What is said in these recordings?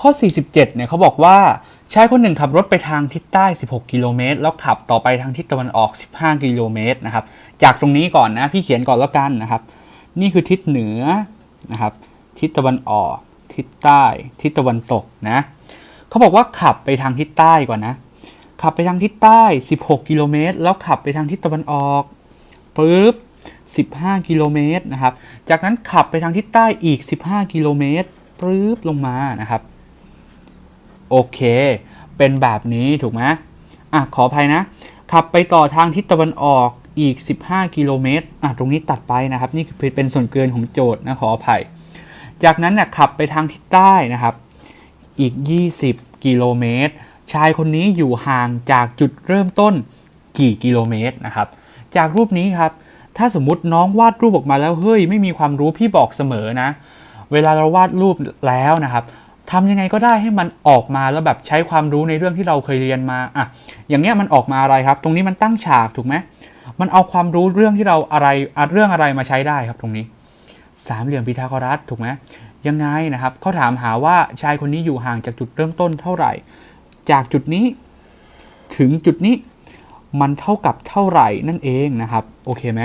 ข้อ 47 เนี่ยเขาบอกว่าชายคนหนึ่งขับรถไปทางทิศใต้ 16 กิโลเมตร แล้วขับต่อไปทางทิศตะวันออก 15 กิโลเมตรนะครับ จากตรงนี้ก่อนนะ พี่เขียนก่อนแล้วกันนะครับ นี่คือทิศเหนือนะครับ ทิศตะวันออก ทิศใต้ ทิศตะวันตกนะ เขาบอกว่าขับไปทางทิศใต้ก่อนนะ ขับไปทางทิศใต้ 16 กิโลเมตร แล้วขับไปทางทิศตะวันออกปึ๊บ15 กิโลเมตรนะครับ จากนั้นขับไปทางทิศใต้อีก 15 กิโลเมตรปึ๊บลงมานะครับ โอเค เป็นแบบนี้ถูกไหมอะขออภัยนะ ขับไปต่อทางทิศตะวันออกอีก 15 กิโลเมตรอะตรงนี้ตัดไปนะครับ นี่คือเป็นส่วนเกินของโจทย์นะขออภัย จากนั้นนะขับไปทางทิศใต้นะครับ อีก 20 กิโลเมตร ชายคนนี้อยู่ห่างจากจุดเริ่มต้นกี่กิโลเมตรนะครับ จากรูปนี้ครับ ถ้าสมมติน้องวาดรูปออกมาแล้วเฮ้ยไม่มีความรู้พี่บอกเสมอนะ เวลาเราวาดรูปแล้วนะครับ ทำยังไงก็ได้ให้มันออกมาแล้วแบบใช้ความรู้ในเรื่องที่เราเคยเรียนมาอะอย่างเงี้ยมันออกมาอะไรครับ ตรงนี้มันตั้งฉากถูกไหมมันเอาความรู้เรื่องที่เราอะไรอะเรื่องอะไรมาใช้ได้ครับตรงนี้ สามเหลี่ยมพีทาโกรัสถูกไหมยังไงนะครับเขาถามหาว่าชายคนนี้อยู่ห่างจากจุดเริ่มต้นเท่าไหร่ จากจุดนี้ ถึงจุดนี้มันเท่ากับเท่าไหร่นั่นเองนะครับโอเคไหม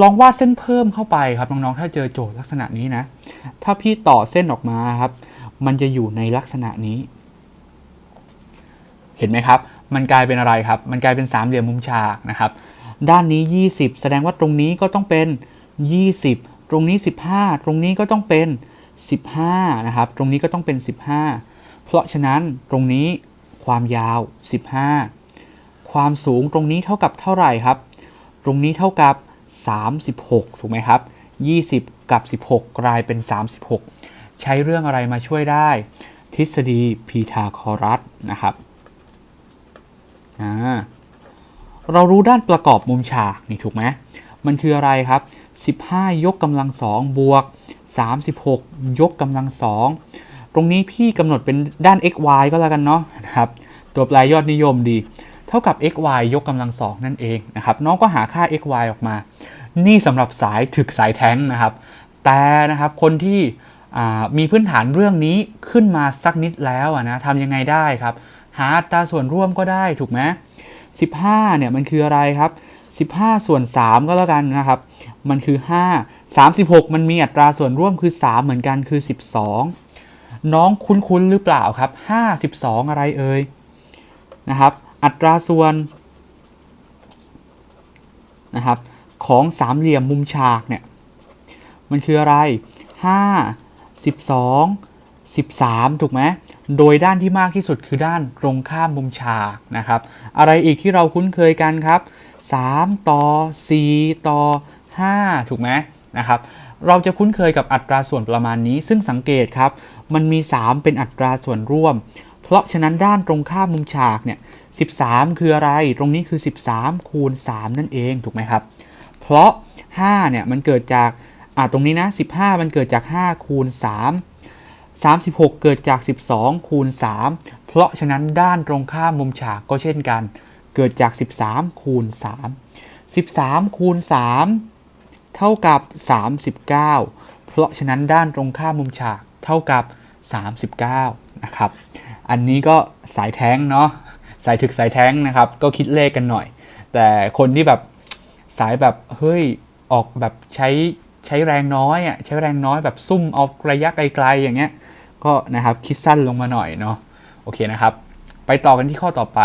ลองวาดเส้นเพิ่มเข้าไปครับน้องๆถ้าเจอโจทย์ลักษณะนี้นะ ถ้าพี่ต่อเส้นออกมาครับ มันจะอยู่ในลักษณะนี้ เห็นไหมครับ มันกลายเป็นอะไรครับ มันกลายเป็นสามเหลี่ยมมุมฉากนะครับ ด้านนี้ 20 แสดงว่าตรงนี้ก็ต้องเป็น 20 ตรงนี้ 15 ตรงนี้ก็ต้องเป็น 15 นะครับ ตรงนี้ก็ต้องเป็น 15 เพราะฉะนั้นตรงนี้ความยาว 15 ความสูงตรงนี้เท่ากับเท่าไหร่ครับ ตรงนี้เท่ากับ 36 ถูกไหมครับ 20 กับ 16 กลายเป็น 36 ใช้เรื่องอะไรมาช่วยได้ ทฤษฎีพีทาโกรัสนะครับเรารู้ด้านประกอบมุมฉากนี่ถูกไหมมันคืออะไรครับ 15 ยกกำลังสองบวก 36 ยกกำลังสองตรงนี้พี่กำหนดเป็นด้าน x y ก็แล้วกันเนาะนะครับ ตัวแปรยอดนิยมดี เท่ากับ x y ยกกำลังสองนั่นเองนะครับ น้องก็หาค่า x y ออกมา นี่สำหรับสายถึกสายแท้งนะครับ แต่นะครับคนที่ มีพื้นฐานเรื่องนี้ขึ้นมาสักนิดแล้วนะทำยังไงได้ครับ หาอัตราส่วนร่วมก็ได้ถูกไหม15เนี่ยมันคืออะไรครับ15ส่วน3ก็แล้วกันนะครับ มันคือ5 36มันมีอัตราส่วนร่วมคือ3เหมือนกันคือ12น้องคุ้นๆหรือเปล่าครับ5 12อะไรเอ่ยนะครับ อัตราส่วนนะครับของสามเหลี่ยมมุมฉากเนี่ยมันคืออะไร5 12 13 ถูกไหมโดยด้านที่มากที่สุดคือด้านตรงข้ามมุมฉากนะครับ อะไรอีกที่เราคุ้นเคยกันครับ 3 ต่อ 4 ต่อ 5 ถูกไหมนะครับ เราจะคุ้นเคยกับอัตราส่วนประมาณนี้ ซึ่งสังเกตครับ มันมี 3 เป็นอัตราส่วนร่วม เพราะฉะนั้นด้านตรงข้ามมุมฉากเนี่ย 13 คืออะไร ตรงนี้คือ 13 คูณ 3 นั่นเอง ถูกไหมครับ เพราะ 5 เนี่ย มันเกิดจาก อ่าตรงนี้นะ15 มันเกิดจาก 5 คูณ 3 36 เกิดจาก 12 คูณ 3 เพราะฉะนั้นด้านตรงข้ามมุมฉากก็เช่นกัน เกิดจาก 13 คูณ 3 13 คูณ 3 เท่ากับ 39 เพราะฉะนั้นด้านตรงข้ามมุมฉากเท่ากับ 39 นะครับ อันนี้ก็สายแท้งเนาะสายถึกสายแท้งนะครับ ก็คิดเลขกันหน่อย แต่คนที่แบบสายแบบเฮ้ยออกแบบใช้ ใช้แรงน้อยอะใช้แรงน้อยแบบซุ่มเอาระยะไกลๆอย่างเงี้ยก็นะครับคิดสั้นลงมาหน่อยเนาะโอเคนะครับ ไปต่อกันที่ข้อต่อไป